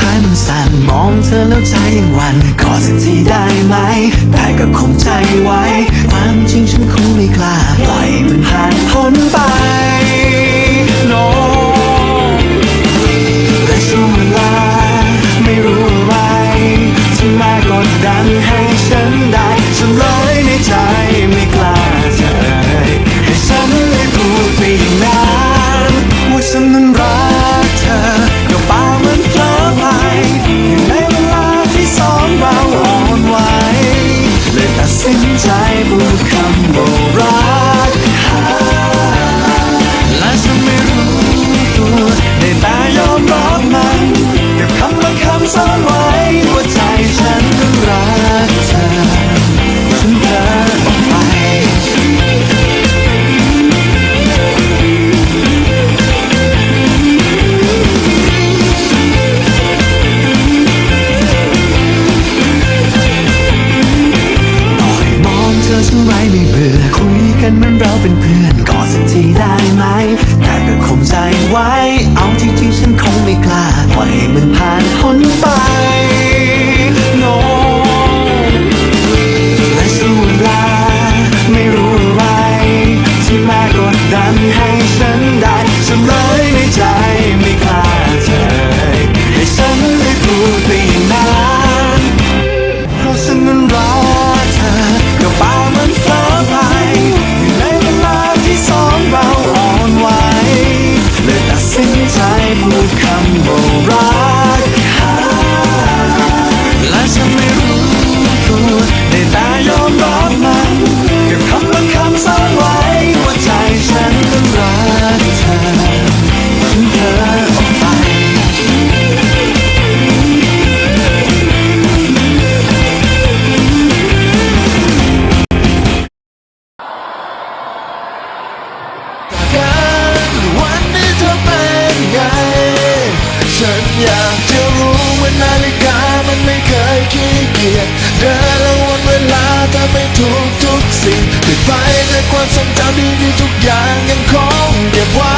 ท้ายมันสั่นมองเธอแล้วใจยังวันขอสักทีได้ไหม ได้ก็คงใจไว้ type of combo and Robin สิ้นใจพูดคำว่ารัก อยากจะรู้ว่านาฬิกามันไม่เคยขี้เกียจเดินละวนเวลาถ้าไม่ถูกทุกสิ่งปิดไฟแต่ความทรงจำดีๆทุกอย่างยังคงเก็บไว้